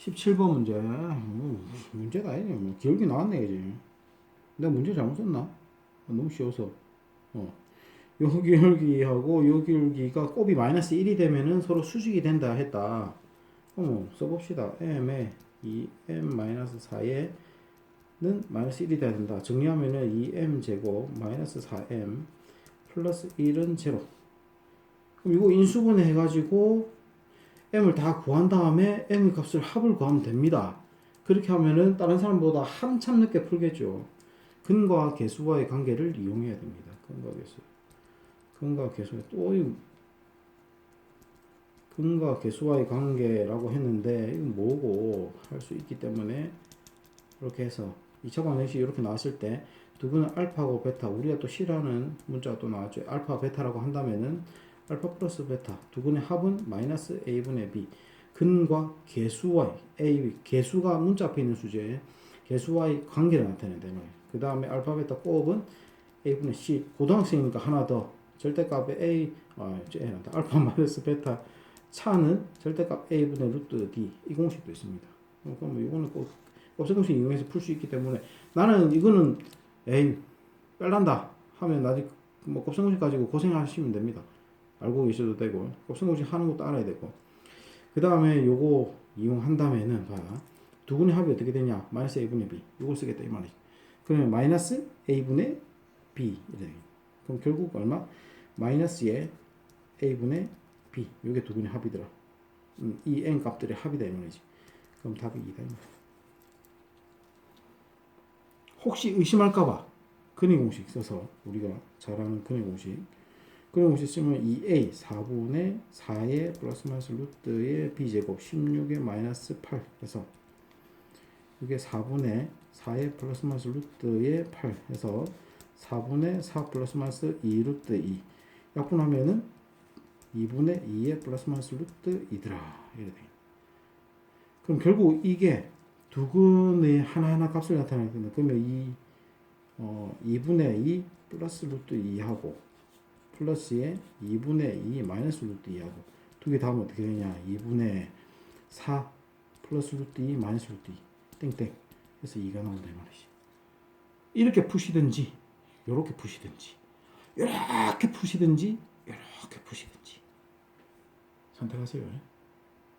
17번 문제. 뭐, 문제가 아니네. 뭐, 기억이 나왔네, 그지? 내가 문제 잘못 썼나? 아, 너무 쉬워서. 어. 요 기울기하고 요 기울기가 곱이 마이너스 1이 되면은 서로 수직이 된다 했다. 어머, 써봅시다. m에 2m 마이너스 4에는 마이너스 1이 돼야 된다. 정리하면은 2m 제곱 마이너스 4m 플러스 1은 제로. 그럼 이거 인수분해 해가지고 m을 다 구한 다음에 m의 값을 합을 구하면 됩니다. 그렇게 하면은 다른 사람보다 한참 늦게 풀겠죠. 근과 계수와의 관계를 이용해야 됩니다. 근과 계수. 근과 계수의 또 이- 근과 계수와의 관계라고 했는데 이건 뭐고 할 수 있기 때문에 이렇게 해서 2차 방정식 이렇게 나왔을 때 두 분은 알파고 베타 우리가 또 싫어하는 문자가 또 나왔죠. 알파 베타라고 한다면은 알파 플러스 베타 두 분의 합은 마이너스 a분의 b 근과 계수와의 a 계수가 문자 앞에 있는 수제 계수와의 관계를 이 말이에요. 그 다음에 알파 베타 곱은 a분의 c 고등학생이니까 하나 더 절대값의 a 아. 알파 마이너스 베타 차는 절대값 a분의 루트 d 이 공식도 있습니다. 어, 그럼 뭐 이거는 꼭 곱셈 공식 이용해서 풀 수 있기 때문에 나는 이거는 에이 빼란다 하면 나중에 뭐 곱셈 공식 가지고 고생하시면 됩니다. 알고 계셔도 되고 곱셈 공식 하는 것도 알아야 되고 그 다음에 요거 이용한다면은 봐두 분의 합이 어떻게 되냐 마이너스 a분의 b 이걸 쓰겠다 이 말이지. 그러면 마이너스 a분의 b 이래. 그럼 결국 얼마? 마이너스의 a분의 b 요게 두 분의 합이더라. 음, 이 n 값들의 합이다 이 말이지. 그럼 답이 2다 이 말이야. 혹시 의심할까봐 근의 공식 써서 우리가 잘 아는 근의 공식 근의 공식 쓰면 2a 4분의 4의 플러스 마이너스 루트의 b제곱 16의 마이너스 8 해서 이게 4분의 4의 플러스 마이너스 루트의 8 해서 4분의 4 플러스 마이너스 2 루트 2 약분하면은 2분의 2의 플러스 마이너스 루트 2더라 이래 돼. 그럼 결국 이게 두 근의 하나하나 값을 나타내야 된다. 그러면 이 어, 2분의 2 플러스 루트 2하고 플러스에 2분의 2 마이너스 루트 2하고 두 개 다음은 어떻게 되냐? 2분의 4 플러스 루트 2 마이너스 루트 2 땡땡. 그래서 2가 나온다 이 말이지. 이렇게 푸시든지 요렇게 푸시든지 이렇게 푸시든지 이렇게 푸시든지. 선택하세요